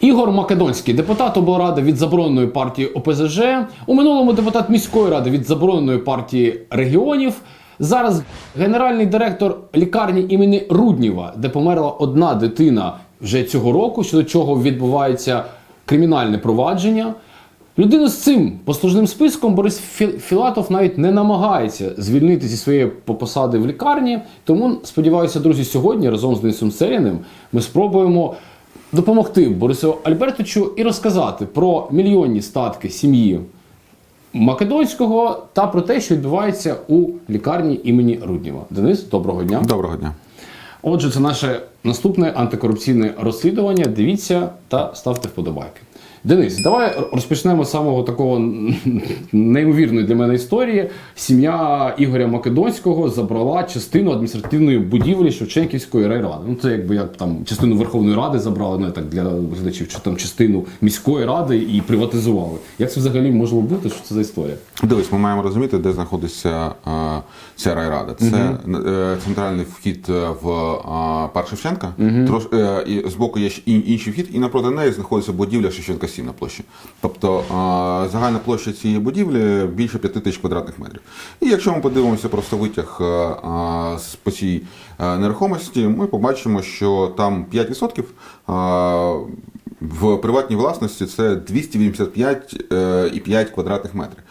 Ігор Македонський, депутат облради від забороненої партії ОПЗЖ. У минулому депутат міської ради від забороненої партії регіонів. Зараз генеральний директор лікарні імені Рудніва, де померла одна дитина вже цього року, щодо чого відбувається кримінальне провадження. Людину з цим послужним списком Борис Фі- Філатов навіть не намагається звільнити зі своєї посади в лікарні. Тому сподіваюся, друзі, сьогодні разом з Денисом Серіним ми спробуємо допомогти Борису Альбертовичу і розказати про мільйонні статки сім'ї Македонського та про те, що відбувається у лікарні імені Рудніва. Денис, доброго дня. Доброго дня. Отже, це наше наступне антикорупційне розслідування. Дивіться та ставте вподобайки. Денис, давай розпочнемо з самого такого неймовірної для мене історії. Сім'я Ігоря Македонського забрала частину адміністративної будівлі Шевченківської райради. Ну це якби як там частину Верховної Ради забрали, ну так для глядачів, що там частину міської ради і приватизували. Як це взагалі можливо бути? Що це за історія? Дивись, ми маємо розуміти, де знаходиться е, ця райрада. Це е, центральний вхід е, в е, парк Шевченка. Трош, е, і збоку є ще інший вхід, і напроти неї знаходиться будівля Шевченка 7 на площі. Тобто е, загальна площа цієї будівлі більше 5 тисяч квадратних метрів. І якщо ми подивимося просто витяг е, е, з по цій е, нерухомості, ми побачимо, що там 5% е, в приватній власності це 285,5 квадратних метрів.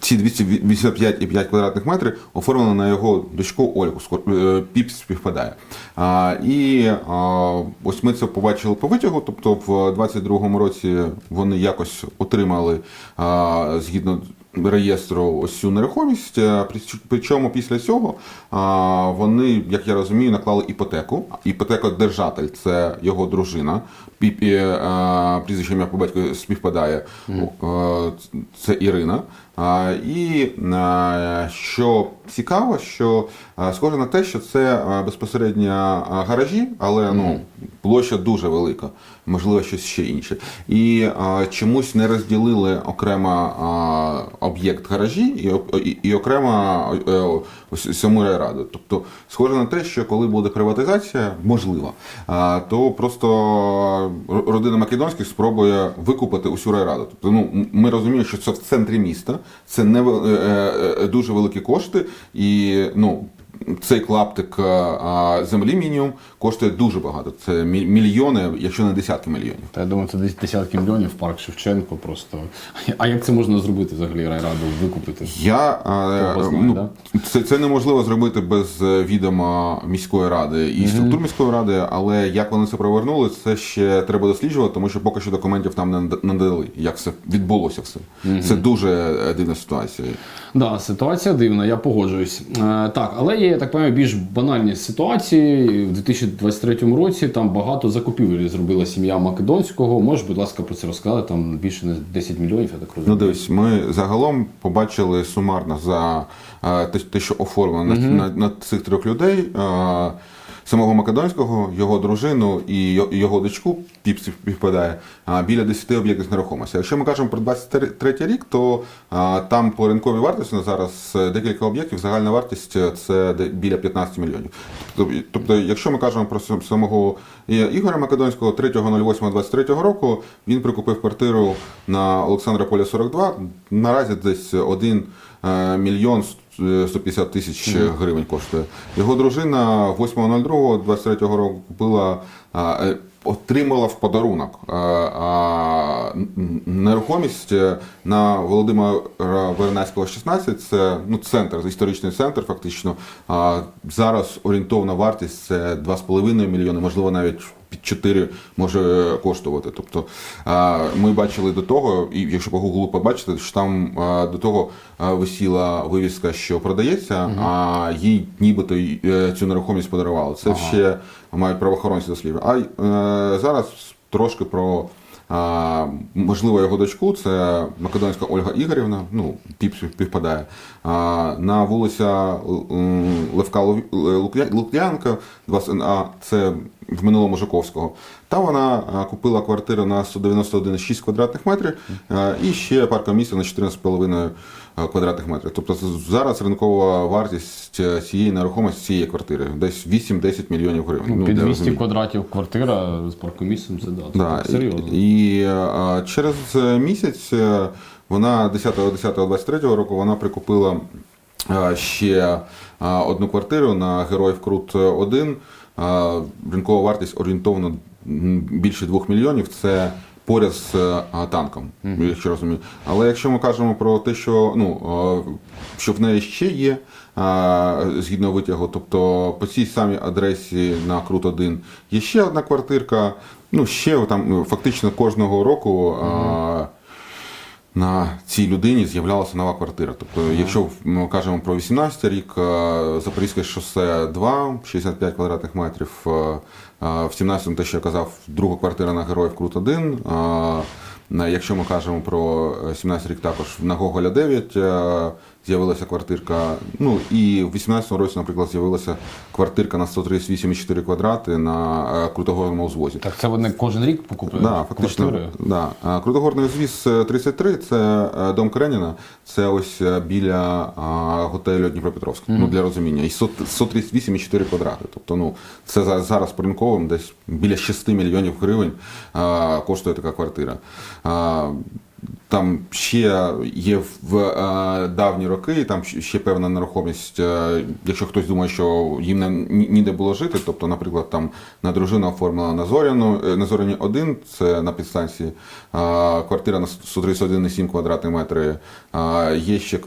Ці 285,5 квадратних метрів оформлено на його дочку Ольгу. Е, Піп співпадає. А, і а, ось ми це побачили по витягу. Тобто, в 22-му році вони якось отримали а, згідно реєстру ось цю нерухомість. е, Причому після цього вони, як я розумію, наклали іпотеку. Іпотекодержатель це його дружина. Піпі е, прізвище ім'я по батьку співпадає. Е, Це Ірина. І е, що цікаво, що е, схоже на те, що це е, безпосередньо е, гаражі, але ну площа дуже велика, можливо, щось ще інше. І е, чомусь не розділили окремо об'єкт гаражі і, і, і окремо е, ось райраду. Тобто, схоже на те, що коли буде приватизація, можливо, е, то просто родина Македонських спробує викупити усю райраду. Тобто, ну ми розуміємо, що це в центрі міста, це не е, е, е, дуже великі кошти, і ну. Цей клаптик е, землі мінімум коштує дуже багато. Це мільйони, якщо не десятки мільйонів. Та я думаю, це десь десятки мільйонів парк Шевченко просто. А як це можна зробити взагалі райраду викупити? Я е, знає, ну, да? це, це неможливо зробити без е, відома міської ради і структур міської ради, але як вони це провернули, це ще треба досліджувати, тому що поки що документів нам не нада- надали, як це відбулося все. Це дуже е, дивна ситуація. Да, ситуація дивна, я погоджуюсь. Е, так, але є, я так пам'ятаю, більш банальні ситуації. В 2023 році там багато закупівель зробила сім'я Македонського. Можеш, будь ласка, про це розказати? Там більше не 10 мільйонів, я так Ну, дивись, ми загалом побачили сумарно за е, те, що оформлено на, на, на цих трьох людей. Е, Самого Македонського, його дружину і його дочку піп співпадає біля 10 об'єктів нерухомості. Якщо ми кажемо про 23 рік, то там по ринковій вартості на зараз е, декілька об'єктів, загальна вартість е, це біля 15 мільйонів. Тобто, тобто, якщо ми кажемо про сам- самого І- Ігоря Македонського, 3.08.23 року він прикупив квартиру на Олександра Поля 42. Наразі десь 1 е, мільйон 150 тисяч гривень коштує. Його дружина 8.02.23 року купила, е, отримала в подарунок а, а, нерухомість е, на Володимира Вернацького 16. Це ну, центр, історичний центр, фактично. А, зараз орієнтовна вартість це 2,5 мільйони, можливо, навіть під 4 може коштувати. Тобто ми бачили до того, і якщо по Гуглу побачите, що там до того висіла вивіска, що продається, а їй нібито е, цю нерухомість подарували. Це ще мають правоохоронці дослідження. А е, зараз трошки про. Можливо, його дочку, це македонська Ольга Ігорівна, ну, піп співпадає. На вулиця Левка Лу- Лук'я- Лук'янка, 2 А, це в минулому Жуковського. Там вона е, купила квартиру на 191,6 квадратних метрів е, і ще парка місця на 14,5 е, квадратних метрів. Тобто зараз ринкова вартість е, цієї нерухомості цієї квартири десь 8-10 мільйонів гривень. Ну, Під для 200 розуміння. квадратів квартира з паркомісцем це да, це Да. так серйозно. І е, через е, місяць е, вона 10.10.23 року вона прикупила е, ще е, одну квартиру на Героїв Крут 1. Е, Ринкова вартість орієнтовно більше 2 мільйонів. Це поряд з е, танком, якщо розумію. Але якщо ми кажемо про те, що ну е, що в неї ще є е, згідно витягу, тобто по цій самій адресі на Крут 1 є ще одна квартирка. Ну, ще там фактично кожного року. е, на цій людині з'являлася нова квартира. Тобто, якщо ми кажемо про 18 рік, е, Запорізьке шосе 2, 65 квадратних метрів. е, е, В 17-му, те, що я казав, друга квартира на Героїв Крут 1. е, Якщо ми кажемо про е, 17 рік, також на Гоголя 9 е, з'явилася квартирка. Ну і в 18-му році, наприклад, з'явилася квартирка на 138,4 квадрати на е, Крутогорному узвозі. Так це вони кожен рік покупують Да, фактично, квартири? да. Крутогорний узвіз е, 33 це е, дом Креніна, це ось е, біля готелю Дніпропетровськ, ну для розуміння. І 138,4 квадрати. Тобто, ну, це зараз по ринковим десь біля 6 мільйонів гривень коштує така квартира. Там ще є в е, давні роки, там ще певна нерухомість. е, якщо хтось думає, що їм не, ніде було жити, тобто, наприклад, там на дружину оформила на Зоряну, е, на Зоряні 1, це на підстанції, квартира на 131,7 квадратні метри, є ще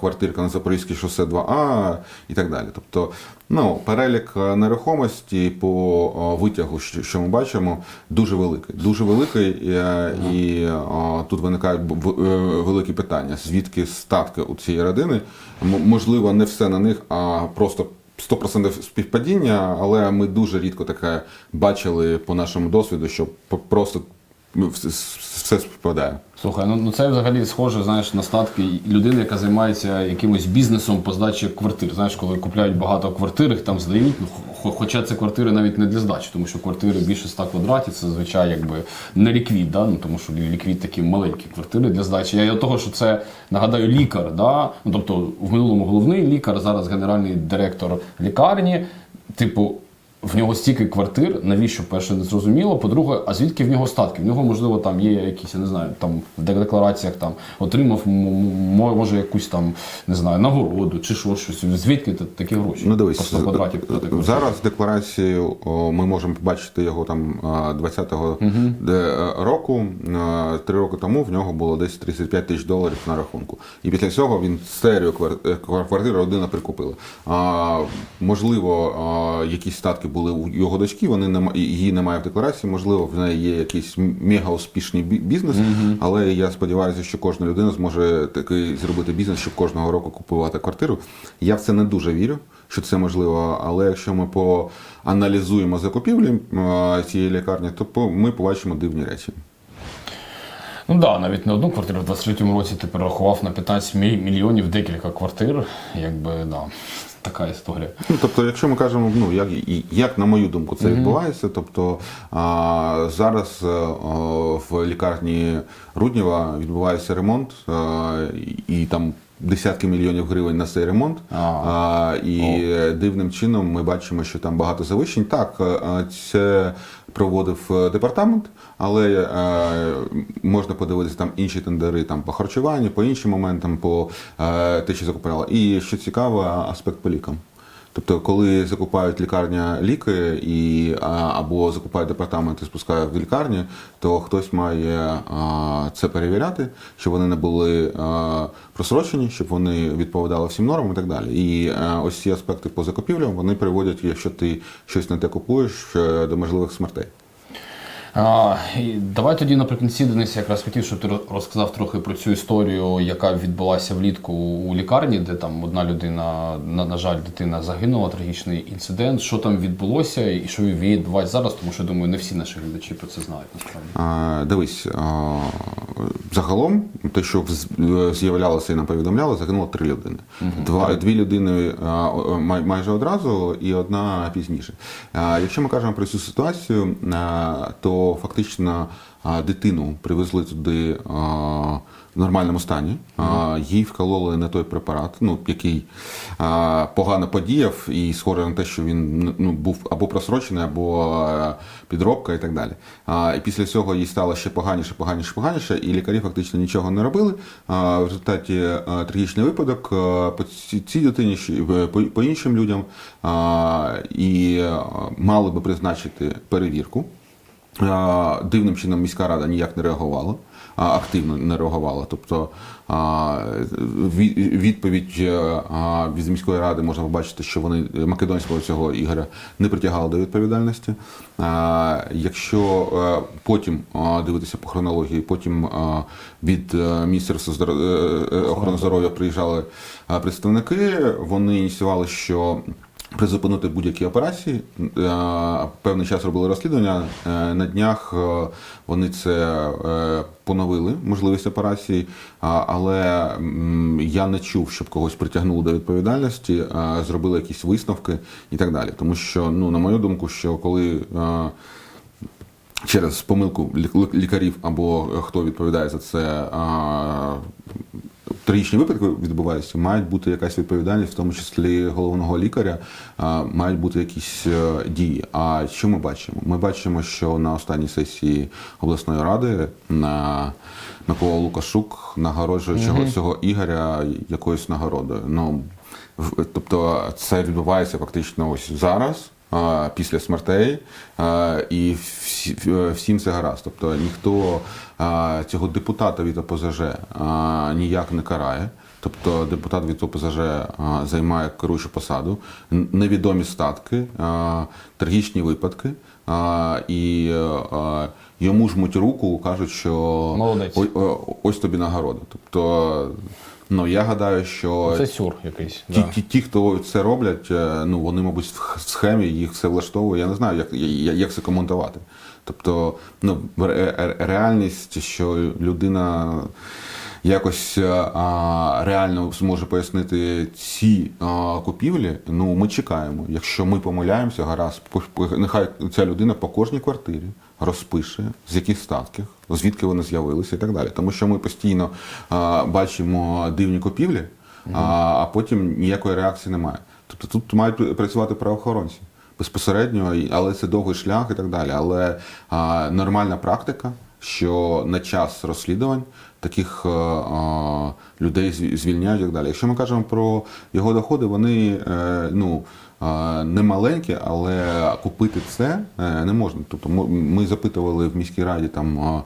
квартирка на Запорізькій шосе 2А і так далі. Тобто, ну, перелік нерухомості по витягу, що, ми бачимо, дуже великий. Дуже великий, і е, тут виникають е, великі питання, звідки статки у цієї родини. Можливо, не все на них, а просто 100% співпадіння, але ми дуже рідко таке бачили по нашому досвіду, що просто все, співпадає. Слухай, ну, ну це взагалі схоже, знаєш, на статки людини, яка займається якимось бізнесом по здачі квартир. Знаєш, коли купляють багато квартир, їх там здають. Ну, хоча це квартири навіть не для здачі, тому що квартири більше 100 квадратів, це зазвичай якби не ліквід, да? ну, тому що ліквід такі маленькі квартири для здачі. Я того, що це нагадаю лікар, да? ну, тобто в минулому головний лікар, зараз генеральний директор лікарні. Типу, в нього стільки квартир, навіщо перше не зрозуміло. По-друге, а звідки в нього статки? В нього, можливо, там є якісь, я не знаю, там в деклараціях там отримав може якусь там не знаю нагороду чи що, щось. Звідки такі гроші? Ну дивись, по 100 квадратів зараз в декларації ми можемо побачити його там 20-го де, е, року. Три роки тому в нього було десь 35 тисяч доларів на рахунку. І після цього він серію е, квартир родина прикупила. А, можливо, якісь статки були у його дочки, вони нема- її немає в декларації. Можливо, в неї є якийсь мега успішний бі- бізнес, але я сподіваюся, що кожна людина зможе такий зробити бізнес, щоб кожного року купувати квартиру. Я в це не дуже вірю, що це можливо. Але якщо ми поаналізуємо закупівлі цієї лікарні, то ми побачимо дивні речі. Ну так, да, навіть не одну квартиру в 23-му році ти перерахував на 15 мільйонів декілька квартир. Якби да, така історія. Ну, тобто, якщо ми кажемо, ну як, як на мою думку, це відбувається. Тобто а, зараз а, в лікарні Руднєва відбувається ремонт, а, і, і там десятки мільйонів гривень на цей ремонт. А. І і дивним чином ми бачимо, що там багато завищень. Так, е, це проводив е, департамент, але е, можна подивитися там інші тендери там по харчуванню, по іншим моментам, по е, те, що закупляла. І що цікаво, аспект по лікам. Тобто, коли закупають лікарня ліки і, або закупають департамент і спускають в лікарні, то хтось має це перевіряти, щоб вони не були просрочені, щоб вони відповідали всім нормам і так далі. І ось ці аспекти по закупівлям вони приводять, якщо ти щось не те купуєш, е, до можливих смертей. А, і давай тоді наприкінці Денис, якраз хотів, щоб ти розказав трохи про цю історію, яка відбулася влітку у лікарні, де там одна людина, на, на жаль, дитина загинула, трагічний інцидент. Що там відбулося і що відбувається зараз, тому що думаю, не всі наші глядачі про це знають насправді. А, Дивись, а, загалом, те, що з'являлося і нам повідомляли, загинуло три людини. Два, дві людини май- майже одразу і одна пізніше. Якщо ми кажемо про цю ситуацію, то фактично дитину привезли туди в нормальному стані. А, Їй вкололи не той препарат, ну, який а, погано подіяв, і схоже на те, що він ну, був або просрочений, або е, підробка і так далі. А, І після цього їй стало ще поганіше, поганіше, поганіше, і лікарі фактично нічого не робили. А, В результаті е, трагічний випадок е, по цій дитині, по, по іншим людям, а, і е, мали би призначити перевірку. Дивним чином міська рада ніяк не реагувала, активно не реагувала. Тобто відповідь е, від міської ради можна побачити, що вони македонського цього ігоря не притягали до відповідальності. Якщо е, потім дивитися по хронології, потім від е, Міністерства охорони здоров'я приїжджали представники, вони ініціювали, що призупинити будь-які операції. Е, Певний час робили розслідування. Е, На днях е, вони це поновили, можливість операції, але я не чув, щоб когось притягнули до відповідальності, зробили якісь висновки і так далі. Тому що, ну, на мою думку, що коли через помилку лікарів або хто відповідає за це. Трагічні випадки відбуваються, мають бути якась відповідальність, в тому числі головного лікаря, мають бути якісь е, дії. А що ми бачимо? Ми бачимо, що на останній сесії обласної ради на Микола Лукашук нагороджує цього, цього Ігоря якоюсь нагородою. Ну тобто це відбувається фактично ось зараз. Після смертей і всім це гаразд. Тобто ніхто цього депутата від ОПЗЖ ніяк не карає. Тобто депутат від ОПЗЖ займає керуючу посаду, невідомі статки, трагічні випадки, а, і а, йому жмуть руку, кажуть, що Молодець. О- ось тобі нагорода. Тобто, ну я гадаю, що Це сюр якийсь. Ті, Да. ті, ті, хто це роблять, е, ну вони, мабуть, в схемі їх все влаштовує. Я не знаю, як, як це коментувати. Тобто, ну, ре- ре- реальність, що людина якось е, а, реально зможе пояснити ці а, купівлі, ну ми чекаємо. Якщо ми помиляємося, гаразд, нехай ця людина по кожній квартирі розпише, з яких статків, звідки вони з'явилися і так далі. Тому що ми постійно а, бачимо дивні купівлі, а, а потім ніякої реакції немає. Тобто тут мають працювати правоохоронці безпосередньо, але це довгий шлях і так далі. Але а, нормальна практика, що на час розслідувань таких а, а, людей звільняють і так далі. Якщо ми кажемо про його доходи, вони е, ну. А, Не маленькі, але купити це е, не можна. Тобто ми- запитували в міській раді там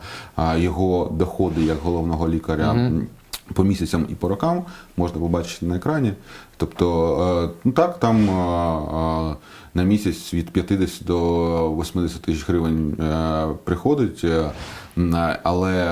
його доходи як головного лікаря м, по місяцям і по рокам, можна побачити на екрані. Тобто, е, ну так, там е, на місяць від 50 до 80 тисяч гривень приходить, але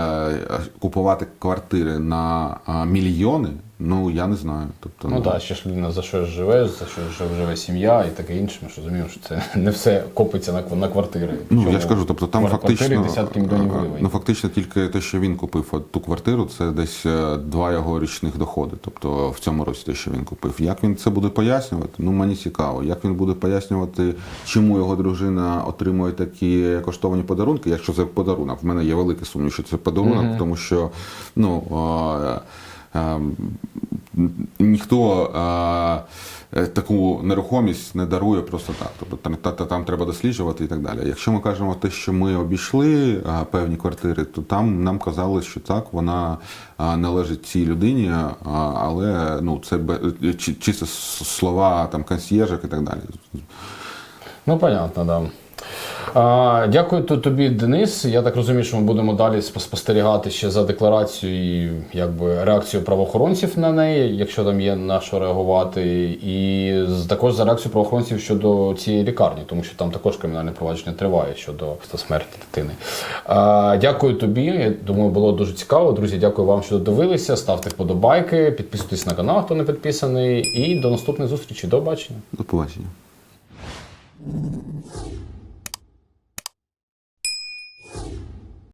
купувати квартири на мільйони, ну я не знаю. Тобто, Ну так, ще ж людина за щось живе, за що живе, сім'я і таке інше. Ми ж розуміємо, що це не все копиться на, на квартири. Ну, Причому я ж кажу, тобто там квартири фактично десятки мільйонів гривень. Ну фактично тільки те, що він купив от ту квартиру, це десь е, два його річних доходи. Тобто в цьому році те, що він купив. Як він це буде пояснювати? Ну мені цікаво. Як він буде пояснювати, чому його дружина отримує такі коштовні подарунки, якщо це подарунок. В мене є великий сумнів, що це подарунок, тому що ну. Ніхто е, е, таку нерухомість не дарує просто так. Тобто там, та, та- там треба досліджувати і так далі. Якщо ми кажемо те, що ми обійшли е, певні квартири, то там нам казали, що так, вона е, належить цій людині, е, але ну, це чисто слова там консьєржик і так далі. Ну, понятно, да. А, дякую тобі, Денис. Я так розумію, що ми будемо далі спо- спостерігати ще за декларацією і якби реакцією правоохоронців на неї, якщо там є на що реагувати, і також за реакцією правоохоронців щодо цієї лікарні, тому що там також кримінальне провадження триває щодо смерті дитини. А, дякую тобі. Я думаю, було дуже цікаво. Друзі, дякую вам, що додивилися. Ставте вподобайки, підписуйтесь на канал, хто не підписаний. І до наступної зустрічі. До побачення. До побачення.